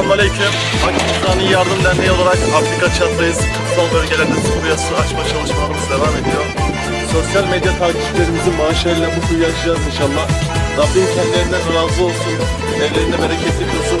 Selamünaleyküm. Pakistan'ın Yardım Derneği olarak Afrika çattayız. Kırsal bölgelerde su kuyusu açma çalışmalarımız devam ediyor. Sosyal medya takipçilerimizin maaşlarıyla bu kuyuyu açacağız inşallah. Rabbim kendilerinden razı olsun. Evlerinde bereketli kılsın.